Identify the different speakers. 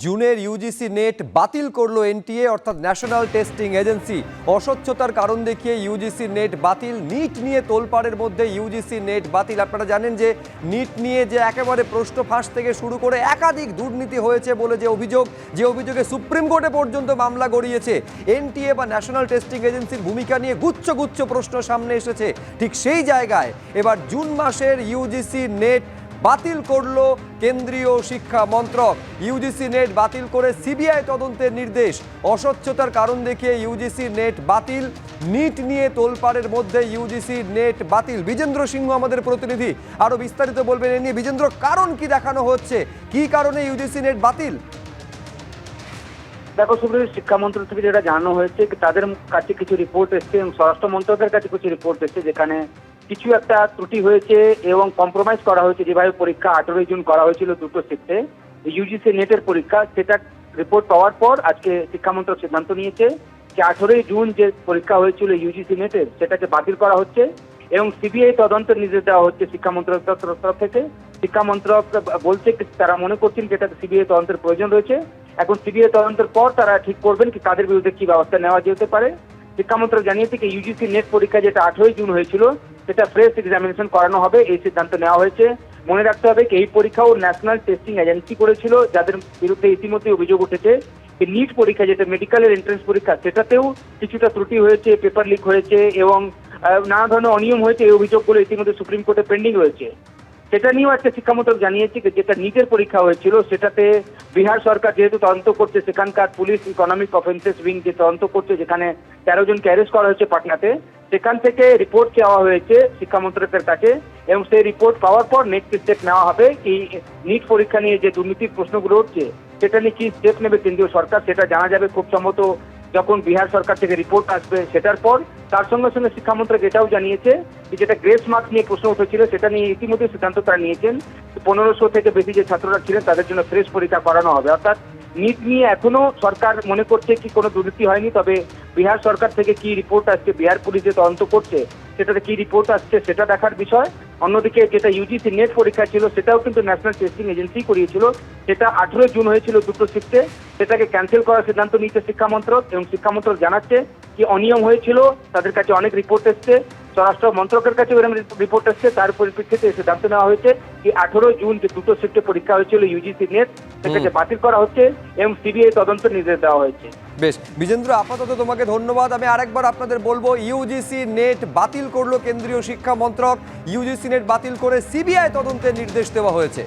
Speaker 1: জুনের UGC net বাতিল করল এনটিএ অর্থাৎ ন্যাশনাল টেস্টিং এজেন্সি অস্বচ্ছতার কারণ দেখিয়ে ইউজিসি নেট বাতিল, নিট নিয়ে তোলপাড়ের মধ্যে ইউজিসি নেট বাতিল। আপনারা জানেন যে, নিট নিয়ে যে একেবারে প্রশ্ন ফাঁস থেকে শুরু করে একাধিক দুর্নীতি হয়েছে বলে যে অভিযোগ, যে অভিযোগে সুপ্রিম কোর্টে পর্যন্ত মামলা গড়িয়েছে। এনটিএ বা ন্যাশনাল টেস্টিং এজেন্সির ভূমিকা নিয়ে গুচ্ছ গুচ্ছ প্রশ্ন সামনে এসেছে। ঠিক সেই জায়গায় এবার জুন মাসের ইউজিসি নেট বাতিল করল কেন্দ্রীয় শিক্ষা মন্ত্রক। ইউজিসি নেট বাতিল করে সিবিআই তদন্তের নির্দেশ। অস্বচ্ছতার কারণ দেখিয়ে ইউজিসি নেট বাতিল। নিট নিয়ে তোলপাড়ের মধ্যে ইউজিসি নেট বাতিল। বিজেন্দ্র সিংহ আমাদের প্রতিনিধি। আরও বিস্তারিত বলবেন এ নিয়ে। বিজেন্দ্র, কারণ কি দেখানো হচ্ছে? কি কারণে ইউজিসি নেট বাতিল?
Speaker 2: দেখো, সুপ্রিয় শিক্ষা মন্ত্রক থেকে যেটা জানানো হয়েছে, তাদের কাছে কিছু রিপোর্ট এসছে এবং স্বরাষ্ট্র মন্ত্রকের কাছে কিছু রিপোর্ট এসছে যেখানে কিছু একটা ত্রুটি হয়েছে এবং কম্প্রোমাইজ করা হয়েছে যেভাবে পরীক্ষা আঠেরোই জুন করা হয়েছিল দুটো শিফটে ইউজিসি নেটের পরীক্ষা, সেটা রিপোর্ট পাওয়ার পর আজকে শিক্ষামন্ত্রক সিদ্ধান্ত নিয়েছে যে আঠেরোই জুন যে পরীক্ষা হয়েছিল ইউজিসি নেটের সেটাকে বাতিল করা হচ্ছে এবং সিবিআই তদন্তের নির্দেশ দেওয়া হচ্ছে শিক্ষা মন্ত্রকের তরফ থেকে। শিক্ষা মন্ত্রক বলছে তারা মনে করছেন যে এটা সিবিআই তদন্তের প্রয়োজন রয়েছে। এখন সিবিআই তদন্তের পর তারা ঠিক করবেন কি, তাদের বিরুদ্ধে কি ব্যবস্থা নেওয়া যেতে পারে। শিক্ষা মন্ত্রক জানিয়েছে কি ইউজিসি নেট পরীক্ষা যেটা আঠেরোই জুন হয়েছিল, সেটা ফ্রেশ এক্সামিনেশন করানো হবে, এই সিদ্ধান্ত নেওয়া হয়েছে। মনে রাখতে হবে কি এই পরীক্ষাও ন্যাশনাল টেস্টিং এজেন্সি করেছিল, যাদের বিরুদ্ধে ইতিমধ্যে অভিযোগ উঠেছে নিট পরীক্ষা, যেটা মেডিকেলের এন্ট্রেন্স পরীক্ষা, সেটাতেও কিছুটা ত্রুটি হয়েছে পেপার লিক হয়েছে এবং নানা ধরনের অনিয়ম হয়েছে এই অভিযোগগুলো ইতিমধ্যে সুপ্রিম কোর্টে পেন্ডিং রয়েছে। সেটা নিয়েও একটা শিক্ষামন্ত্রক জানিয়েছে যেটা নিজের পরীক্ষা হয়েছিল, সেটাতে বিহার সরকার যেহেতু তদন্ত করছে, সেখানকার পুলিশ ইকোনমিক অফেন্সেস উইং যে তদন্ত করছে, যেখানে তেরো জনকে অ্যারেস্ট করা হয়েছে পাটনাতে, সেখান থেকে রিপোর্ট চাওয়া হয়েছে শিক্ষামন্ত্রকের কাছে এবং সেই রিপোর্ট পাওয়ার পর নেক্সট স্টেপ নেওয়া হবে এই নিট পরীক্ষা নিয়ে যে দুর্নীতির প্রশ্নগুলো উঠছে, সেটা নিয়ে কি স্টেপ নেবে কেন্দ্রীয় সরকার, সেটা জানা যাবে। খুব সম্ভবত যখন বিহার সরকার থেকে রিপোর্ট আসবে সেটার পর তার সঙ্গে সঙ্গে শিক্ষামন্ত্রক এটাও জানিয়েছে যে যেটা গ্রেস মার্ক নিয়ে প্রশ্ন উঠেছিল সেটা নিয়ে ইতিমধ্যে সিদ্ধান্ত তারা নিয়েছেন পনেরোশো থেকে বেশি যে ছাত্ররা ছিলেন তাদের জন্য ফ্রেশ পরীক্ষা করানো হবে। অর্থাৎ নিট নিয়ে এখনও সরকার মনে করছে কি কোনো দুর্নীতি হয়নি, তবে বিহার সরকার থেকে কি রিপোর্ট আসছে, বিহার পুলিশ যে তদন্ত করছে, সেটাতে কি রিপোর্ট আসছে সেটা দেখার বিষয়। অন্যদিকে যেটা ইউজিসি নেট পরীক্ষা ছিল, সেটাও কিন্তু ন্যাশনাল টেস্টিং এজেন্সি করিয়েছিল। সেটা আঠেরোই জুন হয়েছিল দুটো শিফটে সেটাকে ক্যান্সেল করার সিদ্ধান্ত নিয়েছে শিক্ষামন্ত্রক এবং শিক্ষামন্ত্রক জানাচ্ছে কি অনিয়ম হয়েছিল, তাদের কাছে অনেক রিপোর্ট এসছে। স্বরাষ্ট্র মন্ত্রকের কাছে এরকম রিপোর্ট এসছে। তার পরিপ্রেক্ষিতে সিদ্ধান্ত নেওয়া হয়েছে কি আঠেরো জুন যে দুটো শিফটে পরীক্ষা হয়েছিল ইউজিসি নেট সেটাকে বাতিল করা হচ্ছে এবং সিবিআই তদন্ত নির্দেশ দেওয়া হয়েছে।
Speaker 1: বেশ বিজেন্দ্র আপাতত তোমাকে ধন্যবাদ। আমি আরেকবার আপনাদের বলব ইউজিসি নেট বাতিল করল কেন্দ্রীয় শিক্ষা মন্ত্রক। ইউজিসি নেট বাতিল করে সিবিআই তদন্তের নির্দেশ দেওয়া হয়েছে।